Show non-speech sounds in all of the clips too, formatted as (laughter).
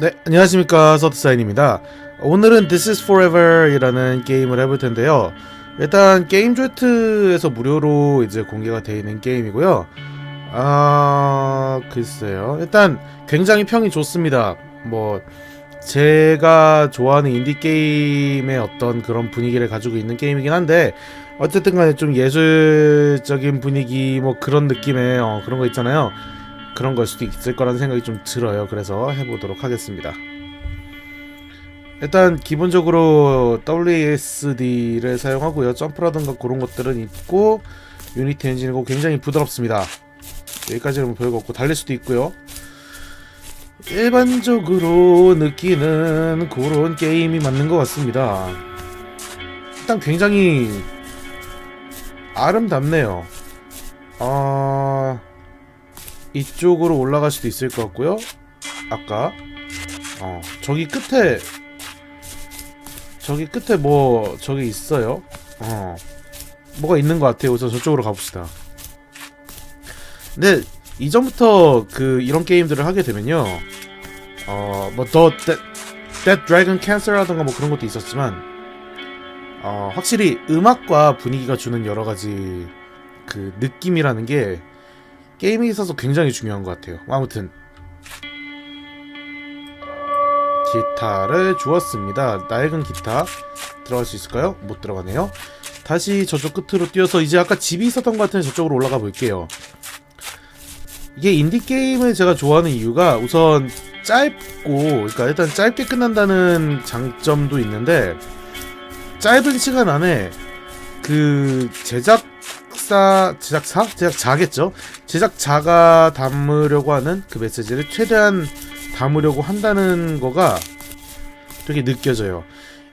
네, 안녕하십니까 서드사인입니다. 오늘은 This is Forever이라는 게임을 해볼 텐데요. 일단 게임 조이트에서 무료로 이제 공개가 되어 있는 게임이고요. 아 글쎄요. 일단 굉장히 평이 좋습니다. 뭐 제가 좋아하는 인디 게임의 어떤 그런 분위기를 가지고 있는 게임이긴 한데 어쨌든 간에 좀 예술적인 분위기 뭐 그런 느낌의 어, 그런 거 있잖아요. 그런 걸 수도 있을 거라는 생각이 좀 들어요. 그래서 해보도록 하겠습니다. 일단 기본적으로 WASD를 사용하고요. 점프라든가 그런 것들은 있고 유니티 엔진이고 굉장히 부드럽습니다. 여기까지는 별거 없고 달릴 수도 있고요. 일반적으로 느끼는 그런 게임이 맞는 것 같습니다. 일단 굉장히 아름답네요. 아... 이쪽으로 올라갈 수도 있을 것 같고요. 아까 어 저기 끝에 저기 끝에 뭐 저기 있어요. 어 뭐가 있는 것 같아요. 그래서 저쪽으로 가봅시다. 근데 이전부터 그 이런 게임들을 하게 되면요. 어뭐더 Dead Dragon Cancer라던가 뭐 그런 것도 있었지만 어 확실히 음악과 분위기가 주는 여러 가지 그 느낌이라는 게 게임에 있어서 굉장히 중요한 것 같아요. 아무튼 기타를 주었습니다. 낡은 기타 들어갈 수 있을까요? 못 들어가네요. 다시 저쪽 끝으로 뛰어서 이제 아까 집이 있었던 것 같은 저쪽으로 올라가 볼게요. 이게 인디 게임을 제가 좋아하는 이유가 우선 짧고 그러니까 일단 짧게 끝난다는 장점도 있는데 짧은 시간 안에 그 제작 사 제작사 제작자겠죠 제작자가 담으려고 하는 그 메시지를 최대한 담으려고 한다는 거가 되게 느껴져요.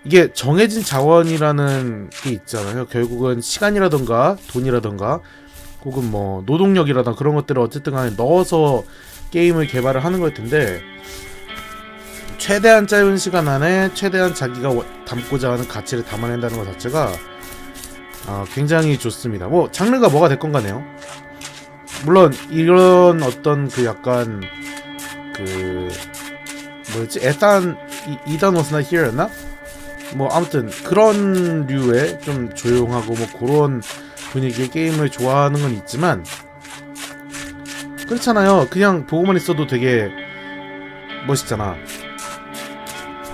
이게 정해진 자원이라는 게 있잖아요. 결국은 시간이라던가 돈이라던가 혹은 뭐 노동력이라던가 그런 것들을 어쨌든 간에 넣어서 게임을 개발을 하는 걸 텐데 최대한 짧은 시간 안에 최대한 자기가 워- 담고자 하는 가치를 담아낸다는 것 자체가 아, 굉장히 좋습니다. 뭐 장르가 뭐가 됐건 간에요. 물론 이런 어떤 그 약간 그 뭐였지 에탄 이- 이단 워스나 히어였나? 뭐 아무튼 그런 류의 좀 조용하고 뭐 그런 분위기의 게임을 좋아하는 건 있지만 그렇잖아요. 그냥 보고만 있어도 되게 멋있잖아.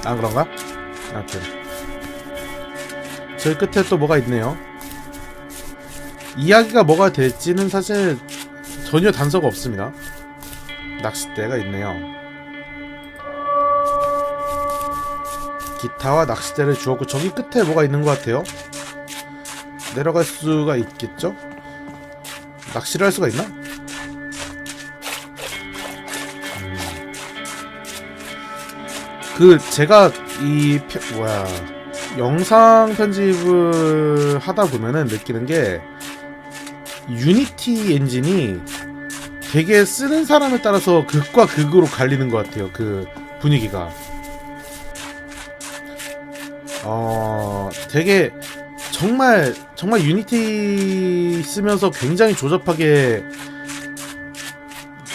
안 그런가? 아무튼 저희 끝에 또 뭐가 있네요. 이야기가 뭐가 될지는 사실 전혀 단서가 없습니다. 낚싯대가 있네요. 기타와 낚싯대를 주었고 저기 끝에 뭐가 있는 것 같아요. 내려갈 수가 있겠죠? 낚시를 할 수가 있나? 음. 그 제가 이 편- 뭐야 영상 편집을 하다 보면은 느끼는 게 유니티 엔진이 되게 쓰는 사람에 따라서 극과 극으로 갈리는 것 같아요. 그 분위기가. 어, 되게 정말 정말 유니티 쓰면서 굉장히 조잡하게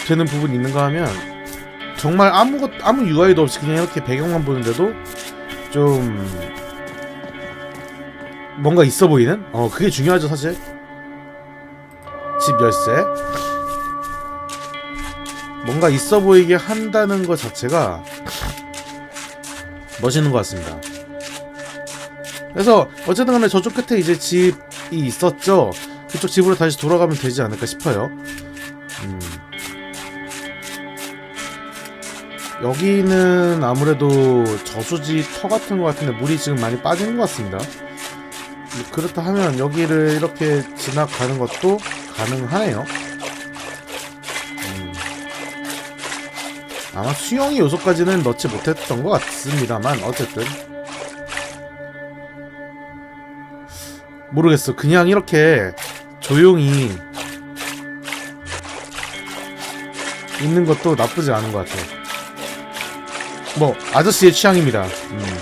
되는 부분이 있는가 하면 정말 아무것 아무 UI도 없이 그냥 이렇게 배경만 보는데도 좀 뭔가 있어 보이는? 어, 그게 중요하죠, 사실. 집 열쇠. 뭔가 있어 보이게 한다는 것 자체가 멋있는 것 같습니다. 그래서 어쨌든 간에 저쪽 끝에 이제 집이 있었죠. 그쪽 집으로 다시 돌아가면 되지 않을까 싶어요. 음. 여기는 아무래도 저수지 터 같은 것 같은데 물이 지금 많이 빠지는 것 같습니다. 뭐 그렇다 하면 여기를 이렇게 지나가는 것도 가능하네요. 음. 아마 수영의 요소까지는 넣지 못했던 것 같습니다만 어쨌든 모르겠어. 그냥 이렇게 조용히 있는 것도 나쁘지 않은 것 같아요. 뭐 아저씨의 취향입니다. 음.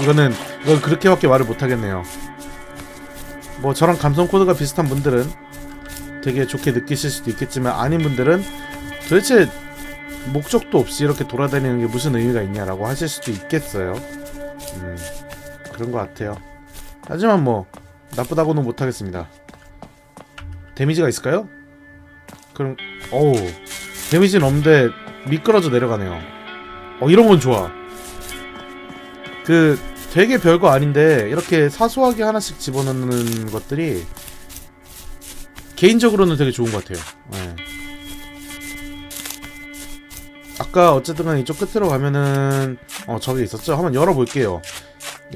이거는 이건 그렇게밖에 말을 못하겠네요. 뭐 저랑 감성 코드가 비슷한 분들은 되게 좋게 느끼실 수도 있겠지만 아닌 분들은 도대체 목적도 없이 이렇게 돌아다니는 게 무슨 의미가 있냐라고 하실 수도 있겠어요. 음, 그런 것 같아요. 하지만 뭐 나쁘다고는 못하겠습니다. 데미지가 있을까요? 그럼 어우 데미지는 없는데 미끄러져 내려가네요. 어 이런 건 좋아. 그 되게 별거 아닌데 이렇게 사소하게 하나씩 집어넣는 것들이 개인적으로는 되게 좋은 것 같아요. 네. 아까 어쨌든 간에 이쪽 끝으로 가면은 어 저기 있었죠? 한번 열어볼게요.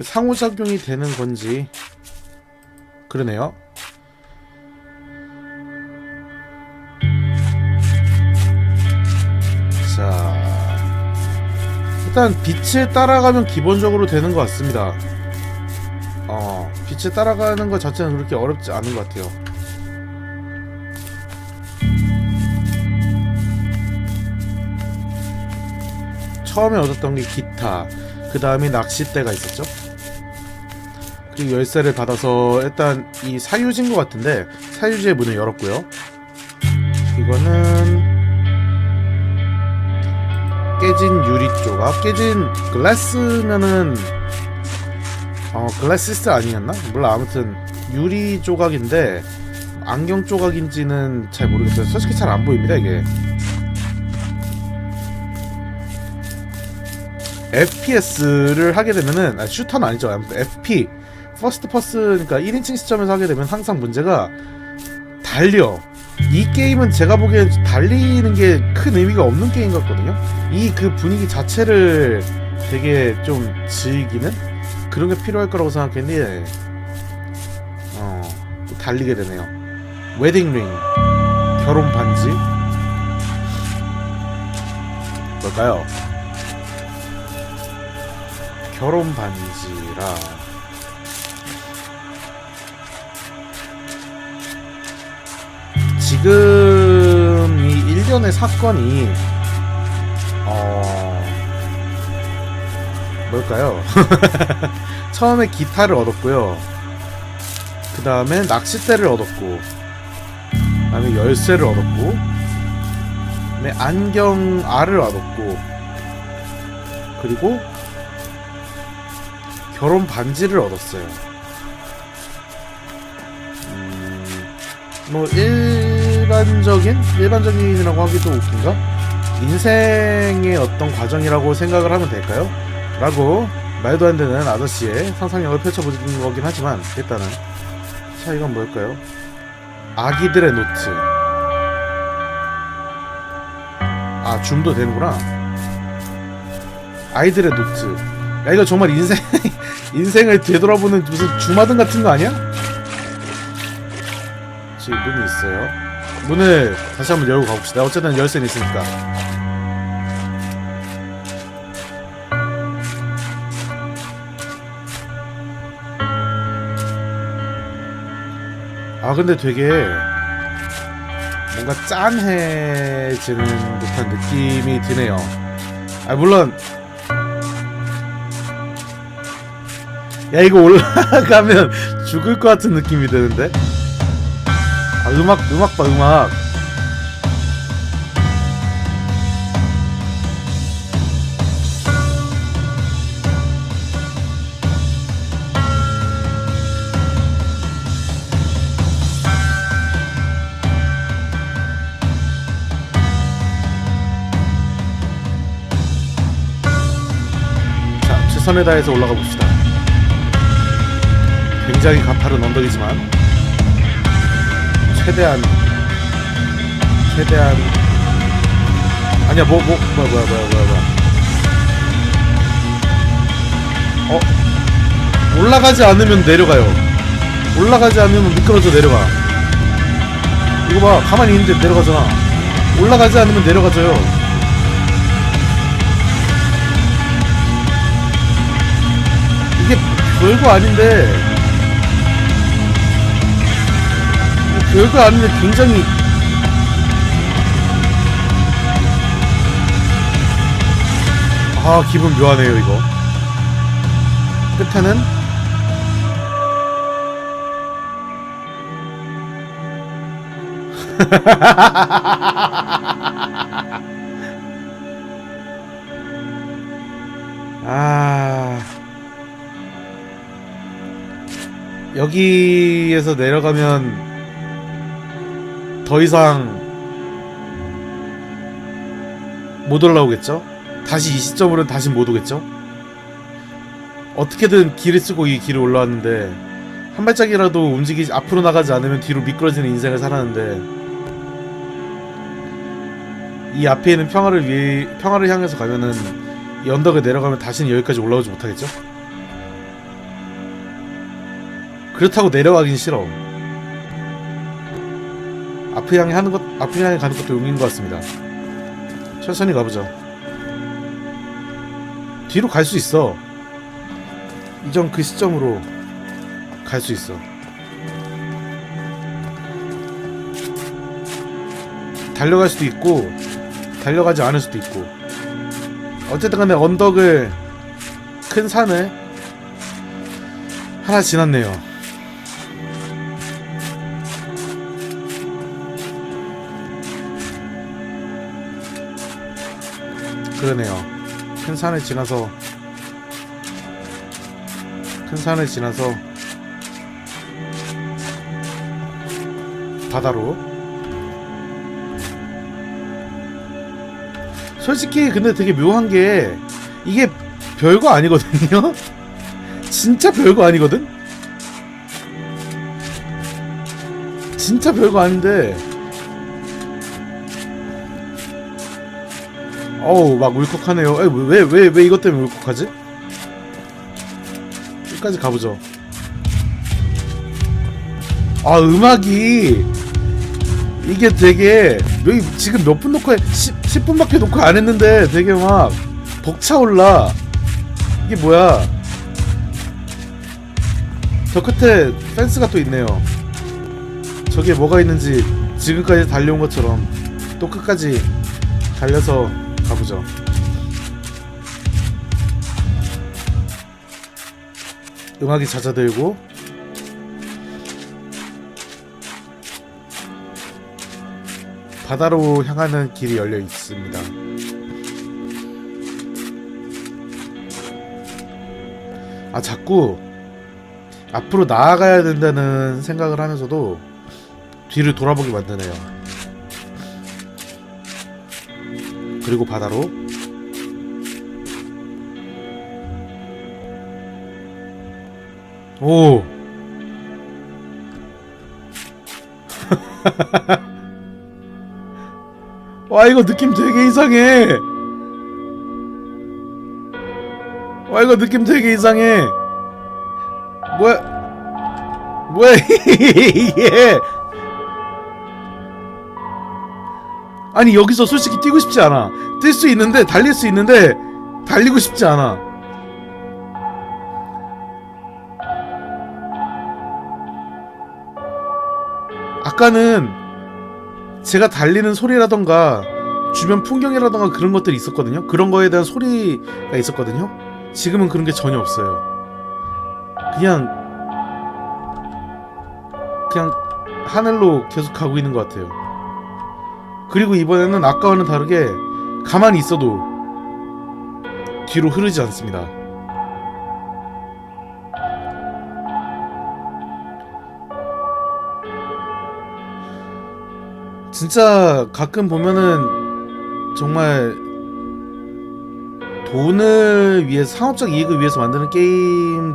상호작용이 되는 건지 그러네요. 자 일단 빛을 따라가면 기본적으로 되는 것 같습니다. 어 빛을 따라가는 것 자체는 그렇게 어렵지 않은 것 같아요. 처음에 얻었던 게 기타, 그 다음에 낚싯대가 있었죠. 그리고 열쇠를 받아서 일단 이 사유지인 것 같은데 사유지의 문을 열었고요. 이거는 깨진 유리 조각, 깨진 글라스면은 어 글라시스 아니었나? 몰라 아무튼 유리 조각인데 안경 조각인지는 잘 모르겠어요. 솔직히 잘 안 보입니다 이게. FPS를 하게 되면은 아, 슈터는 아니죠. 아무튼 FP 퍼스트 퍼스 그러니까 1인칭 시점에서 하게 되면 항상 문제가 달려. 이 게임은 제가 보기엔 달리는 게 큰 의미가 없는 게임 같거든요. 이 그 분위기 자체를 되게 좀 즐기는 그런 게 필요할 거라고 생각했는데 어, 또 달리게 되네요. 웨딩링, 결혼 반지 뭘까요? 결혼 반지라 지금 이 일련의 사건이 어 뭘까요? (laughs) 처음에 기타를 얻었고요. 그 다음에 낚싯대를 얻었고, 그 다음에 열쇠를 얻었고, 그 다음에 안경 알을 얻었고, 그리고 결혼 반지를 얻었어요. 음, 뭐 일반적인 일반적인이라고 하기도 웃긴가? 인생의 어떤 과정이라고 생각을 하면 될까요? 라고 말도 안 되는 아저씨의 상상력을 펼쳐보는 거긴 하지만 일단은 자 이건 뭘까요? 아기들의 노트 아 줌도 되는구나 아이들의 노트 야 이거 정말 인생 인생을 되돌아보는 무슨 주마등 같은 거 아니야? 지금 문이 있어요 문을 다시 한번 열고 가봅시다 어쨌든 열쇠는 있으니까 아 근데 되게 뭔가 짠해지는 듯한 느낌이 드네요. 아 물론 야 이거 올라가면 (laughs) 죽을 것 같은 느낌이 드는데. 아 음악 음악 봐 음악. 자 최선을 다해서 올라가 봅시다. 굉장히 가파른 언덕이지만 최대한 최대한 아니야 뭐 뭐 뭐야 뭐야 뭐야 뭐야 뭐야. 어? 올라가지 않으면 내려가요. 올라가지 않으면 미끄러져 내려가. 이거 봐 가만히 있는데 내려가잖아. 올라가지 않으면 내려가져요. 이게 별거 아닌데 별거 아닌데 굉장히 아 기분 묘하네요 이거. 끝에는? (laughs) 아. 여기에서 내려가면 더 이상 못 올라오겠죠? 다시 이 시점으로는 다시 못 오겠죠? 어떻게든 길을 쓰고 이 길을 올라왔는데 한 발짝이라도 움직이지 앞으로 나가지 않으면 뒤로 미끄러지는 인생을 살았는데 이 앞에 있는 평화를 위해 평화를 향해서 가면은 이 언덕에 내려가면 다시는 여기까지 올라오지 못하겠죠? 그렇다고 내려가긴 싫어. 앞을 향해 하는 것 앞을 향해 가는 것도 용인 것 같습니다. 천천히 가보죠. 뒤로 갈 수 있어. 이전 그 시점으로 갈 수 있어. 달려갈 수도 있고 달려가지 않을 수도 있고 어쨌든 간에 언덕을 큰 산을 하나 지났네요. 그러네요. 큰 산을 지나서 큰 산을 지나서 바다로. 솔직히 근데 되게 묘한 게 이게 별거 아니거든요? (laughs) 진짜 별거 아니거든? 진짜 별거 아닌데 어우 막 울컥하네요. 왜왜 왜, 왜 이것 때문에 울컥하지? 끝까지 가보죠. 아 음악이 이게 되게 여기 지금 몇 분 녹화해? 10, 10분밖에 녹화 안 했는데 되게 막 벅차올라. 이게 뭐야? 저 끝에 펜스가 또 있네요. 저기에 뭐가 있는지 지금까지 달려온 것처럼 또 끝까지 달려서 가보죠 음악이 잦아들고 바다로 향하는 길이 열려 있습니다. 아 자꾸 앞으로 나아가야 된다는 생각을 하면서도 뒤를 돌아보게 만드네요. 그리고 바다로. 오. (laughs) 와 이거 느낌 되게 이상해. 와 이거 느낌 되게 이상해. 뭐야? 뭐야 (laughs) 이게 아니 여기서 솔직히 뛰고 싶지 않아 뛸 수 있는데 달릴 수 있는데 달리고 싶지 않아 아까는 제가 달리는 소리라던가 주변 풍경이라던가 그런 것들이 있었거든요. 그런 거에 대한 소리가 있었거든요. 지금은 그런 게 전혀 없어요. 그냥 그냥 하늘로 계속 가고 있는 것 같아요. 그리고 이번에는 아까와는 다르게 가만히 있어도 뒤로 흐르지 않습니다. 진짜 가끔 보면은 정말 돈을 위해 상업적 이익을 위해서 만드는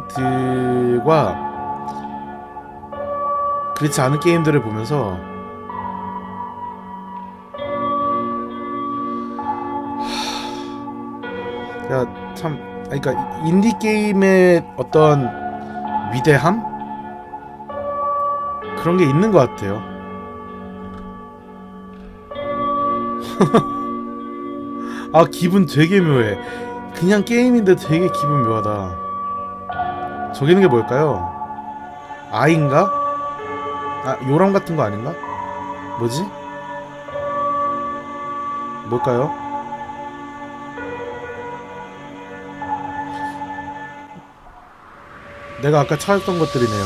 게임들과 그렇지 않은 게임들을 보면서 야참 그러니까 인디 게임의 어떤 위대함 그런 게 있는 것 같아요. (laughs) 아 기분 되게 묘해 그냥 게임인데 되게 기분 묘하다 저기는 게 뭘까요? 아인가? 아 요람 같은 거 아닌가? 뭐지? 뭘까요? 내가 아까 찾았던 것들이네요.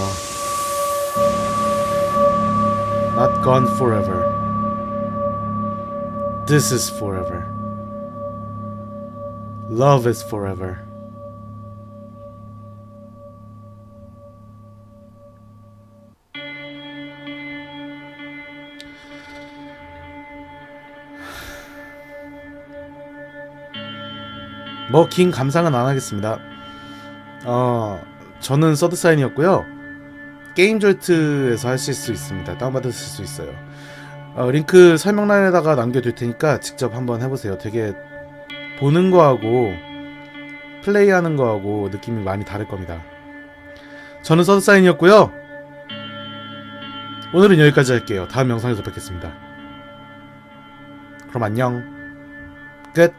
Not gone forever. This is forever. Love is forever. 뭐 긴 감상은 안 하겠습니다. 어. 저는 서드사인이었고요. 게임졸트에서 하실 수 있습니다. 다운받으실 수 있어요. 어, 링크 설명란에다가 남겨둘 테니까 직접 한번 해보세요. 되게 보는 거하고 플레이하는 거하고 느낌이 많이 다를 겁니다. 저는 서드사인이었고요. 오늘은 여기까지 할게요. 다음 영상에서 뵙겠습니다. 그럼 안녕. 끝.